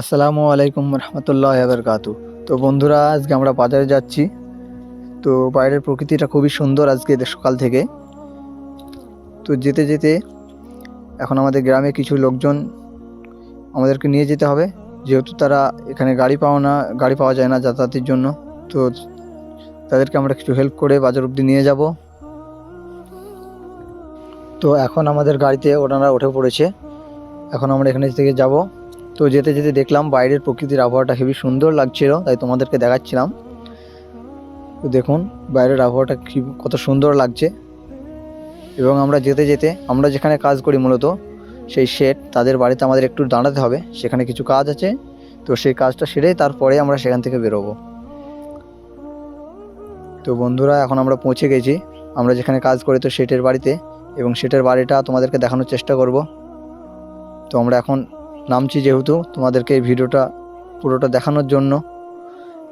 আসসালামু আলাইকুম রহমতুল্লাহ বরকাতু তো বন্ধুরা, আজকে আমরা বাজারে যাচ্ছি। তো বাইরের প্রকৃতিটা খুবই সুন্দর আজকে সকাল থেকে। তো যেতে যেতে এখন আমাদের গ্রামে কিছু লোকজন আমাদেরকে নিয়ে যেতে হবে। যেহেতু তারা এখানে গাড়ি পাওয়া না, গাড়ি পাওয়া যায় না যাতায়াতের জন্য। তো তাদেরকে আমরা কিছু হেল্প করে বাজার অবধি নিয়ে যাব। তো এখন আমাদের গাড়িতে ওনারা উঠে পড়েছে। এখন আমরা এখানে থেকে যাব। তো যেতে যেতে দেখলাম বাইরের প্রকৃতির আবহাওয়াটা হেবি সুন্দর লাগছিল, তাই তোমাদেরকে দেখাচ্ছিলাম। তো দেখুন, বাইরের আবহাওয়াটা কি, কত সুন্দর লাগছে। এবং আমরা যেতে যেতে, আমরা যেখানে কাজ করি মূলত, সেই শেড তাদের বাড়িতে আমাদের একটু দাঁড়াতে হবে, সেখানে কিছু কাজ আছে। তো সেই কাজটা সেরে তারপরে আমরা সেখান থেকে বেরোবো। তো বন্ধুরা, এখন আমরা পৌঁছে গেছি। আমরা যেখানে কাজ করি তো শেটের বাড়িতে, এবং শেটের বাড়িটা তোমাদেরকে দেখানোর চেষ্টা করব। তো আমরা এখন নামছি যেহেতু তোমাদেরকে এই ভিডিওটা পুরোটা দেখানোর জন্য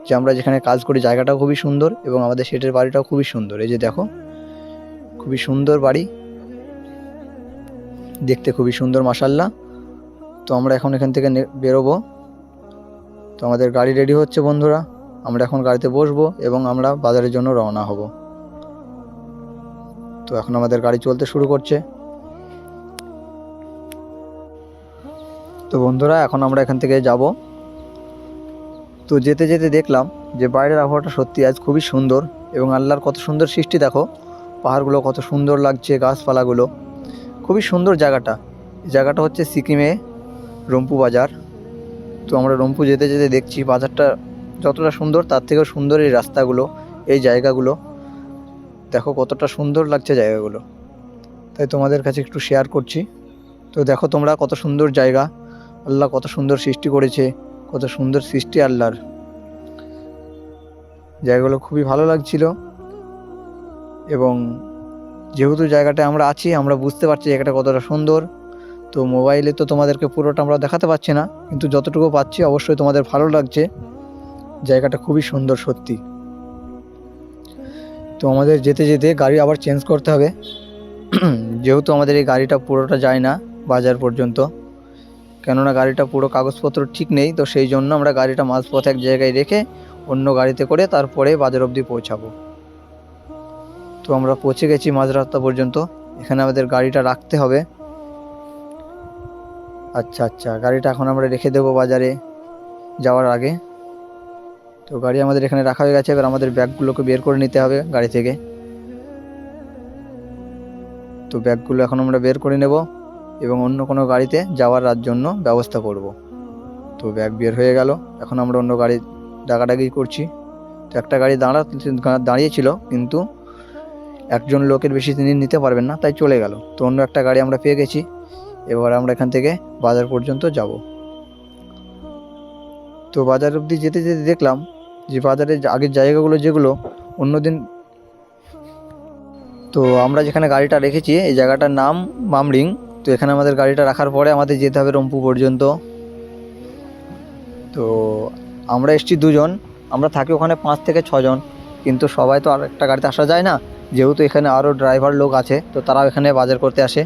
যে আমরা যেখানে কাজ করি জায়গাটাও খুবই সুন্দর এবং আমাদের সেটের বাড়িটাও খুবই সুন্দর। এই যে দেখো, খুবই সুন্দর বাড়ি, দেখতে খুবই সুন্দর মাসাল্লাহ তো আমরা এখন এখান থেকে বেরোবো। তো আমাদের গাড়ি রেডি হচ্ছে বন্ধুরা, আমরা এখন গাড়িতে বসবো এবং আমরা বাজারের জন্য রওনা হব। তো এখন আমাদের গাড়ি চলতে শুরু করছে। তো বন্ধুরা, এখন আমরা এখান থেকে যাব। তো যেতে যেতে দেখলাম যে বাইরের আবহাওয়াটা সত্যি আজ খুবই সুন্দর এবং আল্লাহর কত সুন্দর সৃষ্টি দেখো। পাহাড়গুলো কত সুন্দর লাগছে, গাছপালাগুলো। খুবই সুন্দর জায়গাটা। জায়গাটা হচ্ছে সিকিমে রম্পু বাজার। তো আমরা রম্পু যেতে যেতে দেখছি, বাজারটা যতটা সুন্দর তার থেকেও সুন্দর এই রাস্তাগুলো, এই জায়গাগুলো। দেখো কতটা সুন্দর লাগছে জায়গাগুলো। তাই তোমাদের কাছে একটু শেয়ার করছি। তো দেখো তোমরা কত সুন্দর জায়গা। আল্লাহ কত সুন্দর সৃষ্টি করেছে, কত সুন্দর সৃষ্টি আল্লাহর। জায়গাগুলো খুবই ভালো লাগছিল এবং যেহেতু জায়গাটা আমরা আছি, আমরা বুঝতে পারছি জায়গাটা কতটা সুন্দর। তো মোবাইলে তো তোমাদেরকে পুরোটা আমরা দেখাতে পারছি না, কিন্তু যতটুকু পাচ্ছি অবশ্যই তোমাদের ভালো লাগছে। জায়গাটা খুবই সুন্দর সত্যি। তো আমাদের যেতে যেতে গাড়ি আবার চেঞ্জ করতে হবে। যেহেতু আমাদের এই গাড়িটা পুরোটা যায় না বাজার পর্যন্ত। কেননা গাড়িটা পুরো কাগজপত্র ঠিক নেই, তো সেই জন্য আমরা গাড়িটা মাঝপথে এক জায়গায় রেখে অন্য গাড়িতে করে তারপরে বাজার অবধি পৌঁছাবো। তো আমরা পৌঁছে গেছি মাঝ রাস্তা পর্যন্ত। এখানে আমাদের গাড়িটা রাখতে হবে। আচ্ছা আচ্ছা গাড়িটা এখন আমরা রেখে দেবো বাজারে যাওয়ার আগে। তো গাড়ি আমাদের এখানে রাখা হয়ে গেছে, এবার আমাদের ব্যাগগুলোকে বের করে নিতে হবে গাড়ি থেকে। তো ব্যাগগুলো এখন আমরা বের করে নেব। এবং অন্য কোনো গাড়িতে যাওয়ার জন্য ব্যবস্থা করব। তো ব্যাগ বের হয়ে গেল। এখন আমরা অন্য গাড়ি ডাকাডাকি করছি। তো একটা গাড়ি দাঁড়া দাঁড়িয়েছিল, কিন্তু একজন লোকের বেশি তিনি নিতে পারবেন না, তাই চলে গেল। তো অন্য একটা গাড়ি আমরা পেয়ে গেছি। এবার আমরা এখান থেকে বাজার পর্যন্ত যাব। তো বাজার অবধি যেতে যেতে দেখলাম যে বাজারের আগের জায়গাগুলো যেগুলো, অন্যদিন তো আমরা যেখানে গাড়িটা রেখেছি, এই জায়গাটার নাম মামরিং। তো এখানে আমাদের গাড়িটা রাখার পরে আমাদের যেতে হবে রম্পু পর্যন্ত। তো আমরা এসছি দুজন, আমরা থাকি ওখানে পাঁচ থেকে ছজন, কিন্তু সবাই তো আর একটা গাড়িতে আসা যায় না। যেহেতু এখানে আরও ড্রাইভার লোক আছে, তো তারাও এখানে বাজার করতে আসে।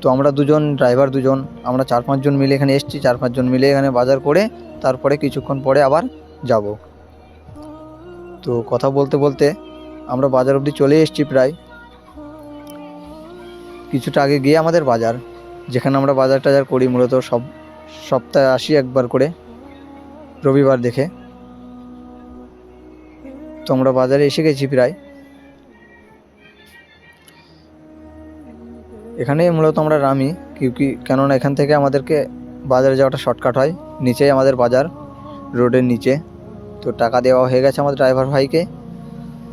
তো আমরা দুজন ড্রাইভার দুজন, আমরা চার পাঁচজন মিলে এখানে এসছি, চার পাঁচজন মিলে এখানে বাজার করে তারপরে কিছুক্ষণ পরে আবার যাব। তো কথা বলতে বলতে আমরা বাজার অবধি চলে এসেছি প্রায়। কিছুটা আগে গিয়ে আমাদের বাজার, যেখানে আমরা বাজার টাজার করি মূলত সব, সপ্তাহে আসি একবার করে, রবিবার দেখে। তো আমরা বাজারে এসে গেছি প্রায়। এখানে মূলত আমরা নামি কি কেননা এখান থেকে আমাদেরকে বাজারে যাওয়াটা শর্টকাট হয়। নিচেই আমাদের বাজার, রোডের নিচে। তো টাকা দেওয়া হয়ে গেছে আমাদের ড্রাইভার ভাইকে।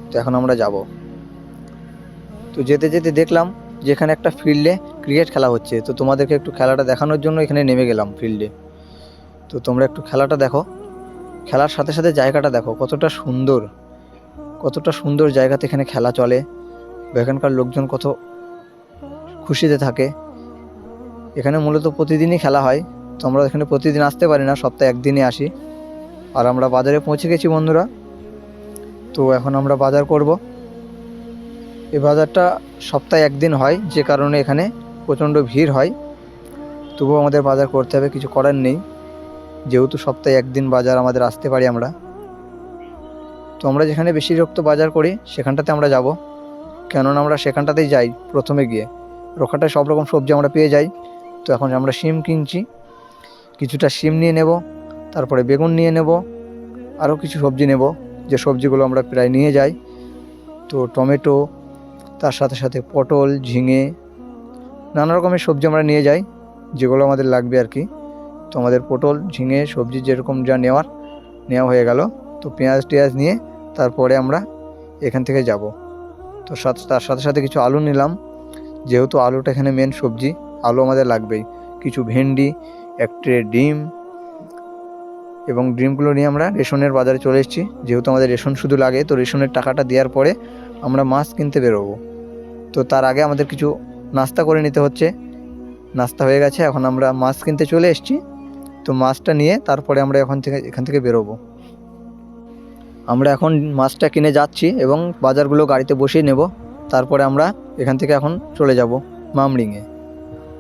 তো এখন আমরা যাব। তো যেতে যেতে দেখলাম যে এখানে একটা ফিল্ডে ক্রিকেট খেলা হচ্ছে। তো তোমাদেরকে একটু খেলাটা দেখানোর জন্য এখানে নেমে গেলাম ফিল্ডে। তো তোমরা একটু খেলাটা দেখো। খেলার সাথে সাথে জায়গাটা দেখো, কতটা সুন্দর। কতটা সুন্দর জায়গাতে এখানে খেলা চলে। এখানকার লোকজন কত খুশিতে থাকে। এখানে মূলত প্রতিদিনই খেলা হয়। তো আমরা এখানে প্রতিদিন আসতে পারি না, সপ্তাহে একদিনই আসি। আর আমরা বাজারে পৌঁছে গেছি বন্ধুরা। তো এখন আমরা বাজার করব। এই বাজারটা সপ্তাহে একদিন হয়, যে কারণে এখানে প্রচণ্ড ভিড় হয়। তবুও আমাদের বাজার করতে হবে, কিছু করার নেই। যেহেতু সপ্তাহে একদিন বাজার আমাদের আসতে পারি আমরা। তো আমরা যেখানে বেশি রক্ত বাজার করি, সেখানটাতে আমরা যাব। কেননা আমরা সেখানটাতেই যাই প্রথমে গিয়ে। আর ওখানটায় সব রকম সবজি আমরা পেয়ে যাই। তো এখন আমরা শিম কিনছি। কিছুটা শিম নিয়ে নেব, তারপরে বেগুন নিয়ে নেব, আরও কিছু সবজি নেব। যে সবজিগুলো আমরা প্রায় নিয়ে যাই। তো টমেটো তার সাথে সাথে পটল, ঝিঙে, নানা রকমের সবজি আমরা নিয়ে যাই, যেগুলো আমাদের লাগবে আর কি। তো আমাদের পটল, ঝিঙে, সবজি যেরকম যা নেওয়ার, নেওয়া হয়ে গেল। তো পেঁয়াজ টেয়াজ নিয়ে তারপরে আমরা এখান থেকে যাব। তো সাথে, তার সাথে সাথে কিছু আলু নিলাম। যেহেতু আলুটা এখানে মেন সবজি, আলু আমাদের লাগবেই। কিছু ভেন্ডি এক ট্রে ডিম এবং ডিমগুলো নিয়ে আমরা রেশনের বাজারে চলে এসেছি। যেহেতু আমাদের রেশন শুধু লাগে, তো রেশনের টাকাটা দেওয়ার পরে আমরা মাছ কিনতে বেরোবো। তো তার আগে আমাদের কিছু নাস্তা করে নিতে হচ্ছে। নাস্তা হয়ে গেছে এখন আমরা মাছ কিনতে চলে এসেছি। তো মাছটা নিয়ে তারপরে আমরা এখন থেকে এখান থেকে বেরোবো। আমরা এখন মাছটা কিনে যাচ্ছি এবং বাজারগুলো গাড়িতে বসিয়ে নেব। তারপরে আমরা এখান থেকে এখন চলে যাব মামলিংয়ে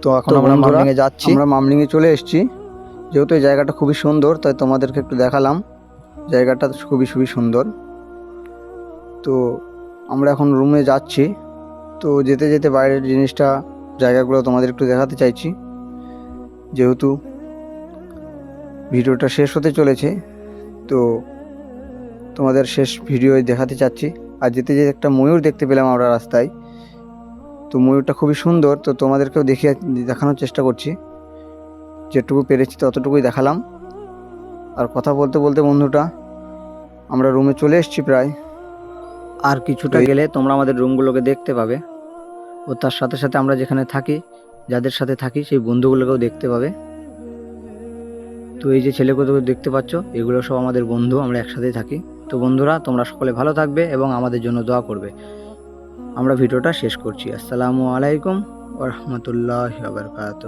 তো এখন আমরা মামলিংয়ে যাচ্ছি। আমরা মামলিংয়ে চলে এসেছি। যেহেতু এই জায়গাটা খুবই সুন্দর তাই তোমাদেরকে একটু দেখালাম। জায়গাটা খুবই খুবই সুন্দর। তো আমরা এখন রুমে যাচ্ছি। তো যেতে যেতে বাইরের জিনিসটা, জায়গাগুলো তোমাদের একটু দেখাতে চাইছি। যেহেতু ভিডিওটা শেষ হতে চলেছে, তো তোমাদের শেষ ভিডিও দেখাতে চাচ্ছি। আর যেতে যেতে একটা ময়ূর দেখতে পেলাম আমরা রাস্তায়। তো ময়ূরটা খুবই সুন্দর, তো তোমাদেরকেও দেখিয়ে দেখানোর চেষ্টা করছি। যেটুকু পেরেছি ততটুকুই দেখালাম। আর কথা বলতে বলতে বন্ধুটা, আমরা রুমে চলে এসেছি প্রায়। আর কিছুটা গেলে তোমরা আমাদের রুমগুলোকে দেখতে পাবে। ও তার সাথে সাথে আমরা যেখানে থাকি যাদের সাথে থাকি সেই বন্ধুগুলোকেও দেখতে পাবে। তো এই যে ছেলেগুলো দেখতে পাচ্ছ এগুলো সব আমাদের বন্ধু আমরা একসাথেই থাকি। তো বন্ধুরা তোমরা সকলে ভালো থাকবে এবং আমাদের জন্য দোয়া করবে। আমরা ভিডিওটা শেষ করছি। আসসালামু আলাইকুম ওরহমতুল্লাহ বারকাত